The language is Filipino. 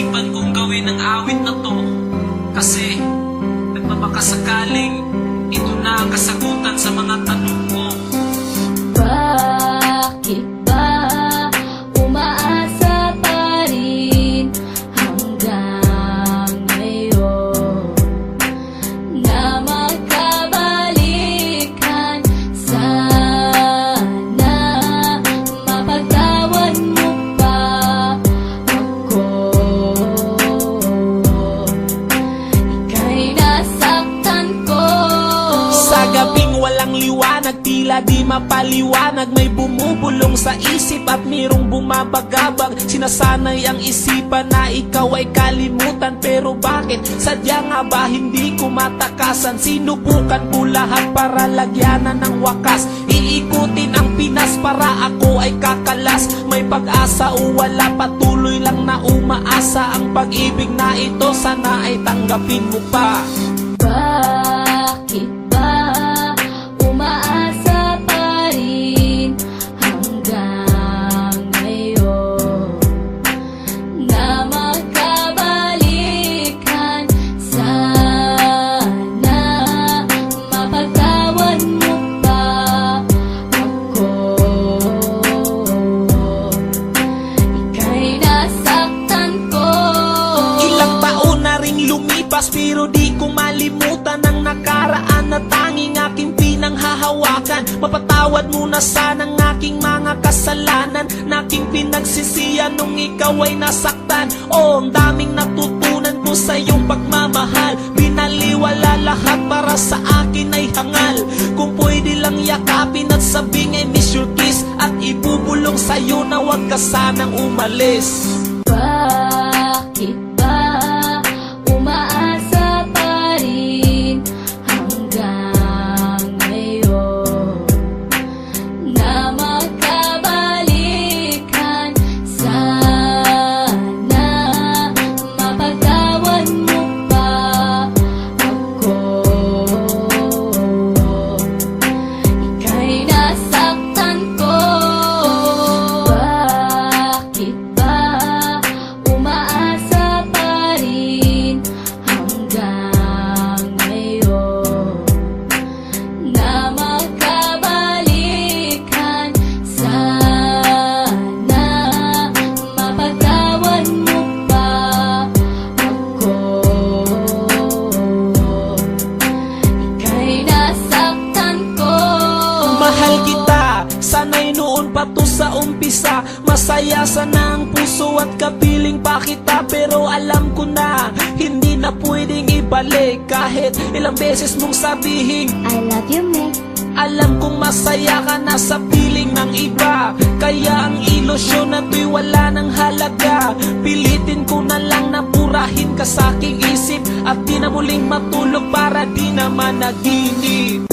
naisipan kong gawin ang awit na to. Kasi nagmamakassakaling ito na ang kasagutan sa mga tanong gabing walang liwanag, tila di mapaliwanag. May bumubulong sa isip at mayroong bumabagabag. Sinasanay ang isipan na ikaw ay kalimutan. Pero bakit? Sadya nga ba hindi ko matakasan? Sinubukan ko lahat para lagyanan ng wakas. Iikutin ang Pinas para ako ay kakalas. May pag-asa o wala patuloy lang na umaasa. Ang pag-ibig na ito sana ay tanggapin mo pa pero di ko malimutan ang nakaraan na tanging aking pinanghahawakan. Mapatawad mo na sana ang aking mga kasalanan. Na aking pinagsisiyan nung ikaw ay nasaktan. Oh, ang daming natutunan ko sa iyong pagmamahal. Binaliwala lahat para sa akin ay hangal. Kung pwede lang yakapin at sabing I miss your kiss At ibubulong sa'yo na huwag ka sanang umalis. Bakit sa umpisa Masaya sana ang puso at kapiling pa kita. Pero alam ko na, hindi na pwedeng ibalik. Kahit ilang beses mong sabihin I love you, me Alam kong masaya ka na sa piling ng iba. Kaya ang ilusyon na to'y wala ng halaga. Pilitin ko na lang na purahin ka sa aking isip. At di na muling matulog para di naman naginip